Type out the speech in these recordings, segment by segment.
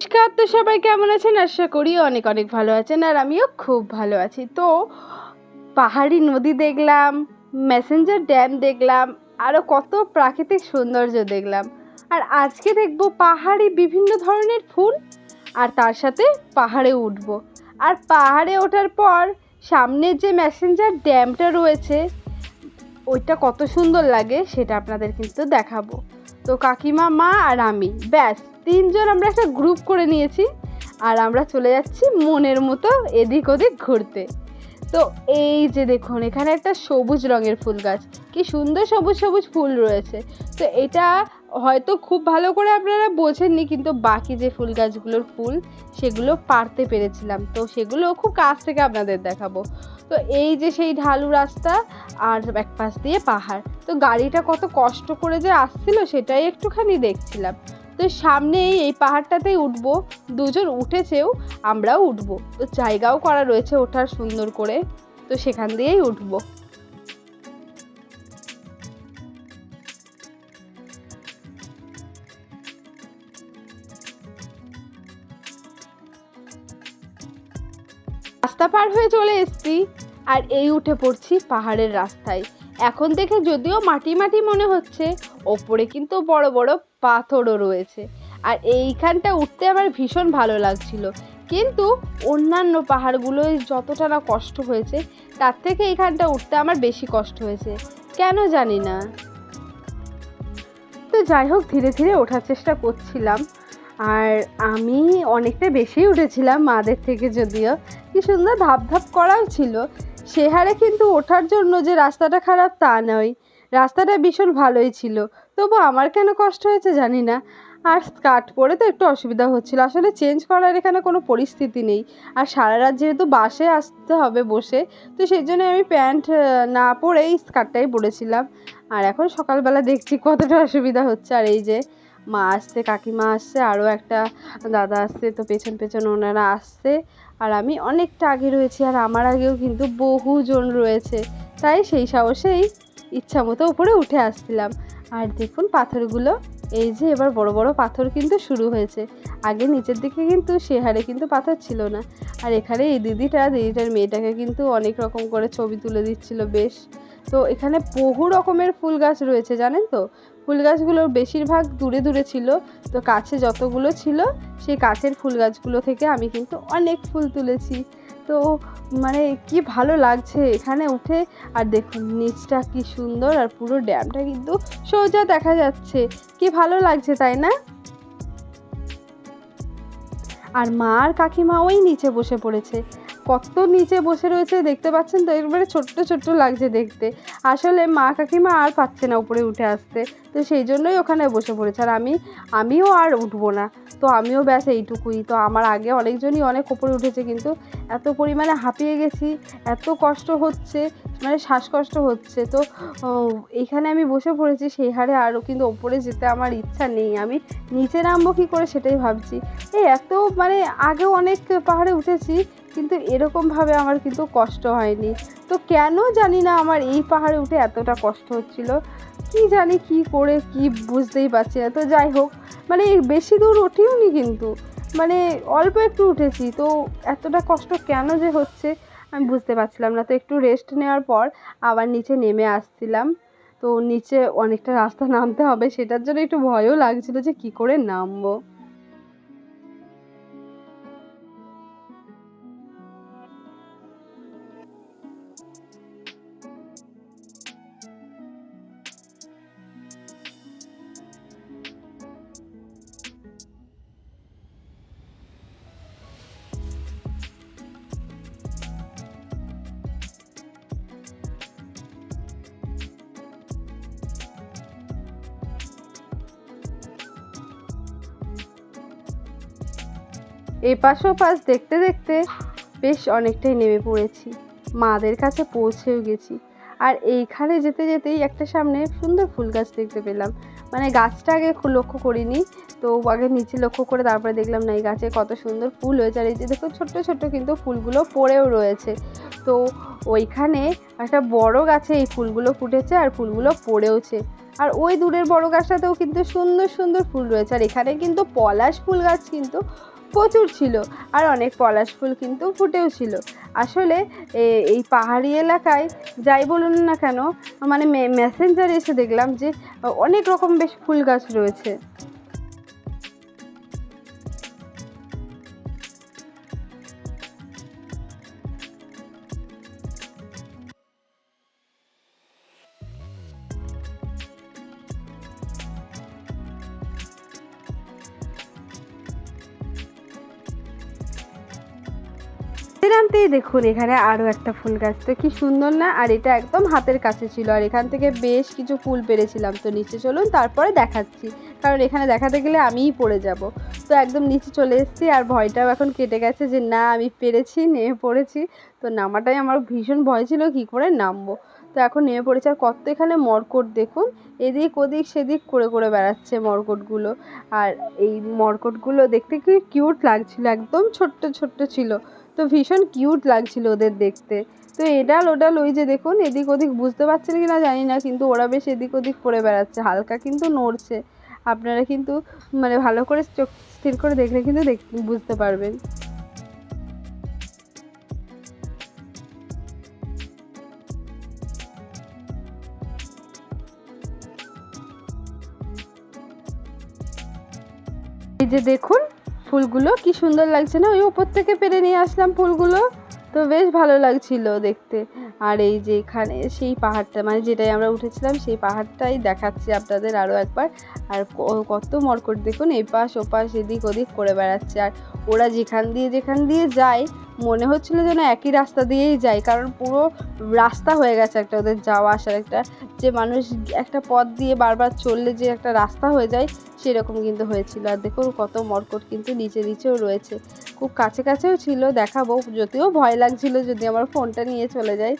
নমস্কার, তো সবাই কেমন আছেন? আশা করি অনেক অনেক ভালো আছেন আর আমিও খুব ভালো আছি। তো পাহাড়ি নদী দেখলাম ম্যাসেঞ্জার ড্যাম দেখলাম আরও কত প্রাকৃতিক সৌন্দর্য দেখলাম। আর আজকে দেখব পাহাড়ি বিভিন্ন ধরনের ফুল, আর তার সাথে পাহাড়ে উঠব। আর পাহাড়ে ওঠার পর সামনের যে ম্যাসেঞ্জার ড্যামটা রয়েছে, ওইটা কত সুন্দর লাগে সেটা আপনাদের কিন্তু দেখাবো। তো কাকিমা, মা আর আমি, ব্যাস। তিনজন আমরা একটা গ্রুপ করে নিয়েছি আর আমরা চলে যাচ্ছি মনের মতো এদিক ওদিক ঘুরতে। তো এই যে দেখুন, এখানে একটা সবুজ রঙের ফুল গাছ। কি সুন্দর সবুজ সবুজ ফুল রয়েছে। তো এটা হয়তো খুব ভালো করে আপনারা বোঝেননি, কিন্তু বাকি যে ফুল গাছগুলোর ফুল, সেগুলো পারতে পেরেছিলাম। তো সেগুলো খুব কাছ থেকে আপনাদের দেখাবো। তো এই যে সেই ঢালু রাস্তা আর এক পাশ দিয়ে পাহাড়। তো গাড়িটা কত কষ্ট করে যে আসছিল, সেটাই একটুখানি দেখছিলাম। তো সামনেই এই পাহাড়টাতেই উঠবো। দুজন উঠেছেও আমরাও উঠবো। তো জায়গাও করা রয়েছে ওঠার সুন্দর করে। তো সেখান দিয়েই উঠবো। রাস্তা পার হয়ে চলে এসেছি আর এই উঠে পড়ছি পাহাড়ের রাস্তায়। এখন দেখে যদিও মাটি মাটি মনে হচ্ছে, ওপরে কিন্তু বড় বড় পাথরও রয়েছে। আর এইখানটা উঠতে আমার ভীষণ ভালো লাগছিল। কিন্তু অন্যান্য পাহাড়গুলোয় যতটা না কষ্ট হয়েছে, তার থেকে এইখানটা উঠতে আমার বেশি কষ্ট হয়েছে। কেন জানি না। তো যাই হোক, ধীরে ধীরে ওঠার চেষ্টা করছিলাম। আর আমি অনেকটা বেশি উঠেছিলাম মাদের থেকে যদিও। কি সুন্দর ধাপ ধাপ করাও ছিল। সে হারে কিন্তু ওঠার জন্য যে রাস্তাটা খারাপ তা নয়। রাস্তাটা ভীষণ ভালোই ছিল। তবু আমার কেন কষ্ট হয়েছে জানি না। আর স্কার্ট পরে তো একটু অসুবিধা হচ্ছিল। আসলে চেঞ্জ করার এখানে কোনো পরিস্থিতি নেই। আর সারা রাত যেহেতু বাসে আসতে হবে বসে, তো সেই জন্য আমি প্যান্ট না পরেই স্কার্টটাই পরেছিলাম। আর এখন সকালবেলা দেখছি কতটা অসুবিধা হচ্ছে। আর এই যে মা আসছে, কাকিমা আসছে, আরও একটা দাদা আসছে, তো পেছন পেছন ওনারা আসছে। আর আমি অনেকটা আগে রয়েছি, আর আমার আগেও কিন্তু বহুজন রয়েছে। তাই সেই সাহসেই ইচ্ছা মতো উপরে উঠে আসছিলাম। আর দেখুন পাথরগুলো, এই যে এবার বড় বড় পাথর কিন্তু শুরু হয়েছে। আগে নিচের দিকে কিন্তু সে হারে কিন্তু পাথর ছিল না। আর এখানে এই দিদিটা, দিদিটার মেয়েটাকে কিন্তু অনেক রকম করে ছবি তুলে দিচ্ছিল বেশ। তো এখানে বহু রকমের ফুল গাছ রয়েছে, জানেন তো? ফুল গাছগুলোর বেশিরভাগ দূরে দূরে ছিল। তো কাছে যতগুলো ছিল, সেই কাছের ফুল গাছগুলো থেকে আমি কিন্তু অনেক ফুল তুলেছি। তো মানে কি ভালো লাগছে এখানে উঠে। আর দেখুন, নিচটা কি সুন্দর আর পুরো ড্যামটা কিন্তু সোজা দেখা যাচ্ছে। কি ভালো লাগছে, তাই না? আর মা আর কাকিমা ওই নিচে বসে পড়েছে। কত নিচে বসে রয়েছে, দেখতে পাচ্ছেন তো? একবারে ছোট্ট ছোট্ট লাগছে দেখতে। আসলে মা, কাকিমা আর পাচ্ছে না উপরে উঠে আসতে। তো সেই জন্যই ওখানে বসে পড়েছে। আর আমি, আমিও আর উঠবো না। তো আমিও ব্যাস এইটুকুই। তো আমার আগে অনেকজনই অনেক উপরে উঠেছে, কিন্তু এত পরিমাণে হাঁপিয়ে গেছি, এত কষ্ট হচ্ছে মানে শ্বাসকষ্ট হচ্ছে। তো এইখানে আমি বসে পড়েছি, সেই হারে আরও কিন্তু ওপরে যেতে আমার ইচ্ছা নেই। আমি নিচে নামবো কী করে সেটাই ভাবছি। এই এত মানে আগেও অনেক পাহাড়ে উঠেছি, কিন্তু এরকমভাবে আমার কিন্তু কষ্ট হয়নি। তো কেন জানি না আমার এই পাহাড়ে উঠে এতটা কষ্ট হচ্ছিল। কি জানি কি করে, কি বুঝতেই পারছি না। তো যাই হোক মানে বেশি দূর ওঠিওনি কিন্তু। মানে অল্প একটু উঠেছি। তো এতটা কষ্ট কেন যে হচ্ছে, আমি বুঝতে পারছিলাম না। তো একটু রেস্ট নেওয়ার পর আবার নিচে নেমে আসছিলাম। তো নিচে অনেকটা রাস্তা নামতে হবে, সেটার জন্য একটু ভয়ও লাগছিল যে কী করে নামবো। এপাশ ওপাশ দেখতে দেখতে বেশ অনেকটাই নেমে পড়েছি। মাদের কাছে পৌঁছেও গেছি। আর এইখানে যেতে যেতেই একটা সামনে সুন্দর ফুল গাছ দেখতে পেলাম। মানে গাছটা আগে লক্ষ্য করিনি, তো আগে নিচে লক্ষ্য করে তারপরে দেখলাম না, এই গাছে কত সুন্দর ফুল হয়েছে। আর এই যে দেখো, ছোট্ট ছোট্ট কিন্তু ফুলগুলো পড়েও রয়েছে। তো ওইখানে একটা বড় গাছে এই ফুলগুলো ফুটেছে আর ফুলগুলো পড়েওছে। আর ওই দূরের বড় গাছটাতেও কিন্তু সুন্দর সুন্দর ফুল রয়েছে। আর এখানে কিন্তু পলাশ ফুল গাছ কিন্তু প্রচুর ছিল আর অনেক পলাশ ফুল কিন্তু ফুটেও ছিল। আসলে এই পাহাড়ি এলাকায় যাই বলুন না কেন মানে মেসেঞ্জারে এসে দেখলাম যে অনেক রকম বেশ ফুল গাছ রয়েছে। নামতেই দেখুন, এখানে আরও একটা ফুল গাছ। তো কি সুন্দর না? আর এটা একদম হাতের কাছে ছিল। আর এখান থেকে বেশ কিছু ফুল পেরেছিলাম। তো নিচে চলুন, তারপরে দেখাচ্ছি। কারণ এখানে দেখাতে গেলে আমিই পড়ে যাব। তো একদম নিচে চলে এসেছি, আর ভয়টাও এখন কেটে গেছে যে না, আমি পেরেছি, নেমে পড়েছি। তো নামাটাই আমার ভীষণ ভয় ছিল, কী করে নামবো? তো এখন নেমে পড়েছে, আর কত এখানে মরকট দেখুন। এদিক ওদিক, সেদিক করে করে বেড়াচ্ছে মরকটগুলো। আর এই মরকটগুলো দেখতে কি কিউট লাগছিল, একদম ছোট্ট ছোট্ট ছিল। তো ভীষণ কিউট লাগছিল ওদের দেখতে। তো এডাল ওডাল ওই যে দেখুন, এদিক ওদিক বুঝতে পারছেন কি না জানি না, কিন্তু ওরা বেশ এদিক ওদিক করে বেড়াচ্ছে। হালকা কিন্তু নড়ছে। আপনারা কিন্তু মানে ভালো করে চোখ স্থির করে দেখলে কিন্তু দেখ, বুঝতে পারবেন। এই যে দেখুন ফুলগুলো, কি সুন্দর লাগছে না? ওই উপর থেকে পেরে নিয়ে আসলাম ফুলগুলো। তো বেশ ভালো লাগছিল দেখতে। আর এই যে এখানে সেই পাহাড়টা মানে যেটাই আমরা উঠেছিলাম, সেই পাহাড়টাই দেখাচ্ছি আপনাদের আরও একবার। আর কত মরকট, দেখুন, এপাশ ওপাশ, এদিক ওদিক করে বেড়াচ্ছে। আর ওরা যেখান দিয়ে যেখান দিয়ে যায়, মনে হচ্ছিল যেন একই রাস্তা দিয়েই যায়। কারণ পুরো রাস্তা হয়ে গেছে একটা, ওদের যাওয়া, আসার একটা। যে মানুষ একটা পথ দিয়ে বারবার চললে যে একটা রাস্তা হয়ে যায় সেরকম কিন্তু হয়েছিল। আর দেখুন কত মরকট কিন্তু নিচে, নিচেও রয়েছে। খুব কাছে, কাছেও ছিল, দেখাবো, যদিও ভয় লাগছিল যদি আমার ফোনটা নিয়ে চলে যায়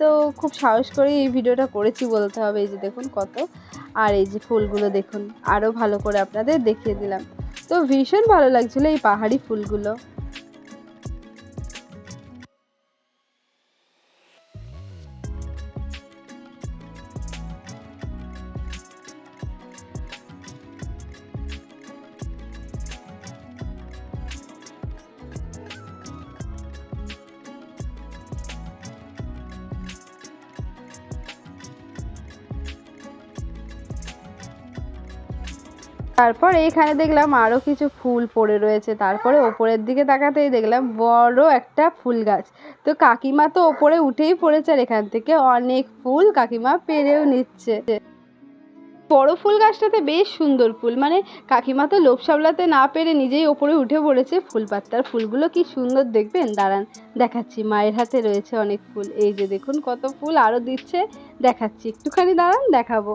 তো খুব সাহস করে এই ভিডিওটা করেছি বলতে হবে, এই যে দেখুন কত। আর এই যে ফুলগুলো দেখুন আরও ভালো করে আপনাদের দেখিয়ে দিলাম। তো ভীষণ ভালো লাগছিল এই পাহাড়ি ফুলগুলো। তারপর এইখানে দেখলাম আরও কিছু ফুল পড়ে রয়েছে। তারপরে ওপরের দিকে তাকাতেই দেখলাম বড় একটা ফুল গাছ। তো কাকিমা তো ওপরে উঠেই পড়েছে আর এখান থেকে অনেক ফুল কাকিমা পেরেও নিচ্ছে। বড় ফুল গাছটাতে বেশ সুন্দর ফুল। মানে কাকিমা তো লোভ সামলাতে না পেরে নিজেই ওপরে উঠে পড়েছে ফুল পাত্তার ফুলগুলো। কি সুন্দর দেখবেন? দাঁড়ান, দেখাচ্ছি। মায়ের হাতে রয়েছে অনেক ফুল। এই যে দেখুন কত ফুল আরও দিচ্ছে। দেখাচ্ছি। একটুখানি দাঁড়ান, দেখাবো।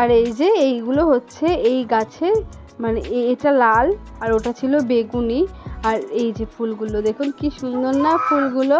আর এই যে এইগুলো হচ্ছে এই গাছের মানে এটা লাল আর ওটা ছিল বেগুনি। আর এই যে ফুলগুলো, দেখুন কি সুন্দর না ফুলগুলো?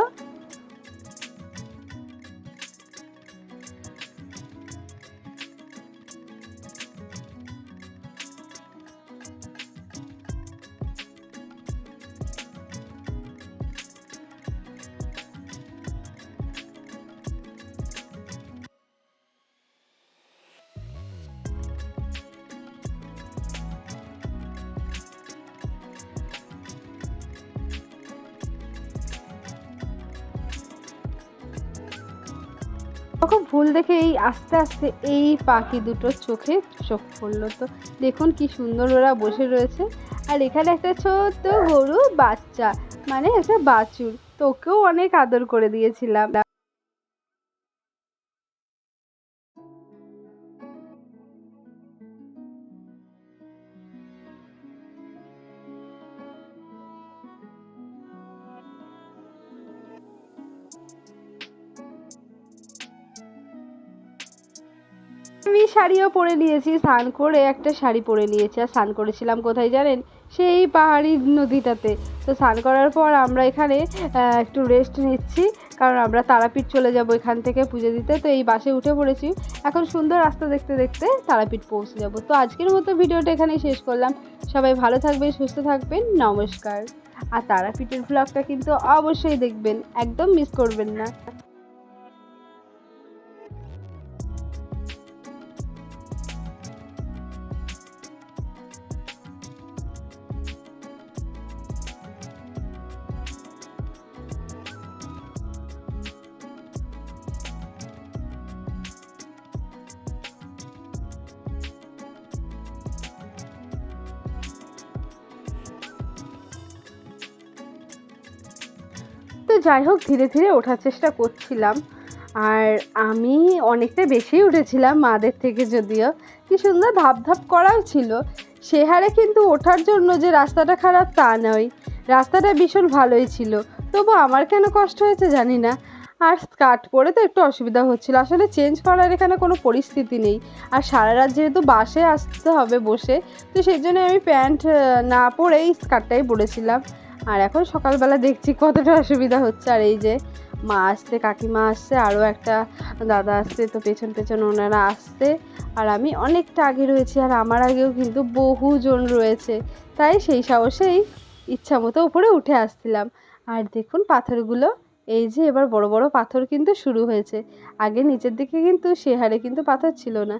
তখন ফুল দেখে এই আস্তে আস্তে এই পাখি দুটো চোখে চোখ পড়ল তো। দেখুন কি সুন্দর ওরা বসে রয়েছে। আর এখানে একটা ছোট্ট গরু বাচ্চা মানে একটা বাছুর, তোকেও অনেক আদর করে দিয়েছিলাম। আমি শাড়িও পরে নিয়েছি, স্নান করে একটা শাড়ি পরে নিয়েছি, আর স্নান করেছিলাম কোথায় জানেন? সেই পাহাড়ি নদীটাতে। তো স্নান করার পর আমরা এখানে একটু রেস্ট নিচ্ছি, কারণ আমরা তারাপীঠ চলে যাব এখান থেকে পুজো দিতে। তো এই বাসে উঠে পড়েছি। এখন সুন্দর রাস্তা দেখতে দেখতে তারাপীঠ পৌঁছে যাব। তো আজকের মতো ভিডিওটা এখানেই শেষ করলাম। সবাই ভালো থাকবেন, সুস্থ থাকবেন, নমস্কার। আর তারাপীঠের ব্লগটা কিন্তু অবশ্যই দেখবেন, একদম মিস করবেন না। যাই হোক, ধীরে ধীরে ওঠার চেষ্টা করছিলাম। আর আমি অনেকটা বেশি উঠেছিলাম মাদের থেকে যদিও। কি সুন্দর ধাপ ধাপ করাও ছিল। সে হারে কিন্তু ওঠার জন্য যে রাস্তাটা খারাপ তা নয়। রাস্তাটা ভীষণ ভালোই ছিল। তবু আমার কেন কষ্ট হয়েছে জানি না। আর স্কার্ট পরে তো একটু অসুবিধা হচ্ছিল। আসলে চেঞ্জ করার এখানে কোনো পরিস্থিতি নেই। আর সারা রাত যেহেতু বাসে আসতে হবে বসে, তো সেই জন্য আমি প্যান্ট না পরেই স্কার্টটাই পরেছিলাম। আর এখন সকালবেলা দেখছি কতটা অসুবিধা হচ্ছে। আর এই যে মা আসছে, কাকিমা আসছে, আরও একটা দাদা আসছে, তো পেছন পেছন ওনারা আসছে। আর আমি অনেকটা আগে রয়েছি, আর আমার আগেও কিন্তু বহুজন রয়েছে। তাই সেই সাহসেই ইচ্ছা মতো উপরে উঠে আসছিলাম। আর দেখুন পাথরগুলো এই যে এবার বড় বড় পাথর কিন্তু শুরু হয়েছে। আগে নিচের দিকে কিন্তু সে হারে কিন্তু পাথর ছিল না।